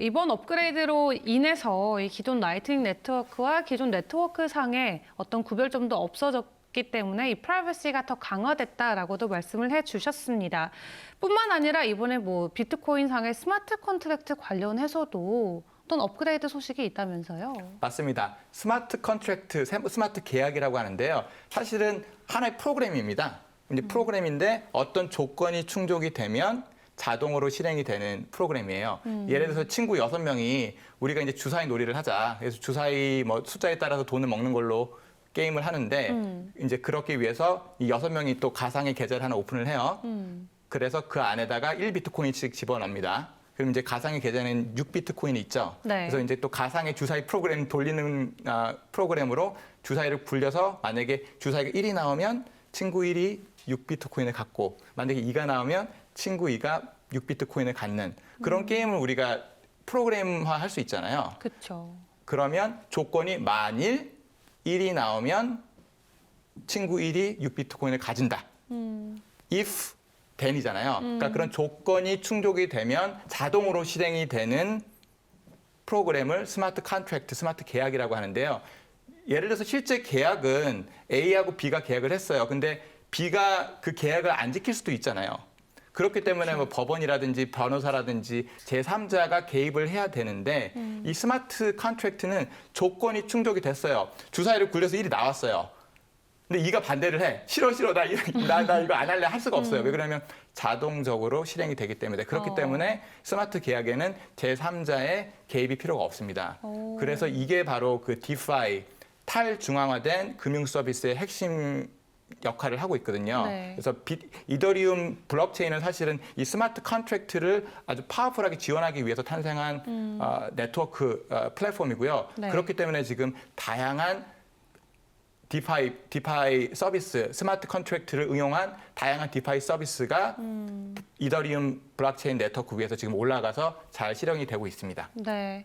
이번 업그레이드로 인해서 이 기존 라이트닝 네트워크와 기존 네트워크 상의 어떤 구별점도 없어졌기 때문에 이 프라이버시가 더 강화됐다라고도 말씀을 해주셨습니다. 뿐만 아니라 이번에 뭐 비트코인 상의 스마트 컨트랙트 관련해서도 어떤 업그레이드 소식이 있다면서요? 맞습니다. 스마트 컨트랙트, 스마트 계약이라고 하는데요. 사실은 하나의 프로그램입니다. 이제 프로그램인데 어떤 조건이 충족이 되면 자동으로 실행이 되는 프로그램이에요. 예를 들어서 친구 여섯 명이 우리가 이제 주사위 놀이를 하자. 그래서 주사위 뭐 숫자에 따라서 돈을 먹는 걸로 게임을 하는데 이제 그렇기 위해서 이 여섯 명이 또 가상의 계좌를 하나 오픈을 해요. 그래서 그 안에다가 1비트코인씩 집어넣습니다. 그럼 이제 가상의 계좌는 6비트코인이 있죠. 네. 그래서 이제 또 가상의 주사위 프로그램 돌리는 아, 프로그램으로 주사위를 굴려서 만약에 주사위가 1이 나오면 친구 1이 6비트코인을 갖고 만약에 2가 나오면 친구 2가 6비트 코인을 갖는 그런 게임을 우리가 프로그램화 할 수 있잖아요. 그렇죠. 그러면 조건이 만일 1이 나오면 친구 1이 6비트 코인을 가진다. if then이잖아요. 그러니까 그런 조건이 충족이 되면 자동으로 실행이 되는 프로그램을 스마트 컨트랙트, 스마트 계약이라고 하는데요. 예를 들어서 실제 계약은 A하고 B가 계약을 했어요. 근데 B가 그 계약을 안 지킬 수도 있잖아요. 그렇기 때문에 뭐 법원이라든지 변호사라든지 제3자가 개입을 해야 되는데 이 스마트 컨트랙트는 조건이 충족이 됐어요. 주사위를 굴려서 일이 나왔어요. 근데 이가 반대를 해. 싫어 싫어 나, 이- 나, 나 이거 안 할래 할 수가 없어요. 왜 그러냐면 자동적으로 실행이 되기 때문에 그렇기 어. 때문에 스마트 계약에는 제3자의 개입이 필요가 없습니다. 오. 그래서 이게 바로 그 디파이 탈중앙화된 금융 서비스의 핵심 역할을 하고 있거든요. 네. 그래서 비, 이더리움 블록체인은 사실은 이 스마트 컨트랙트를 아주 파워풀하게 지원하기 위해서 탄생한 어, 네트워크 어, 플랫폼이고요. 네. 그렇기 때문에 지금 다양한 디파이 디파이 서비스 스마트 컨트랙트를 응용한 다양한 디파이 서비스가 이더리움 블록체인 네트워크 위에서 지금 올라가서 잘 실행이 되고 있습니다. 네.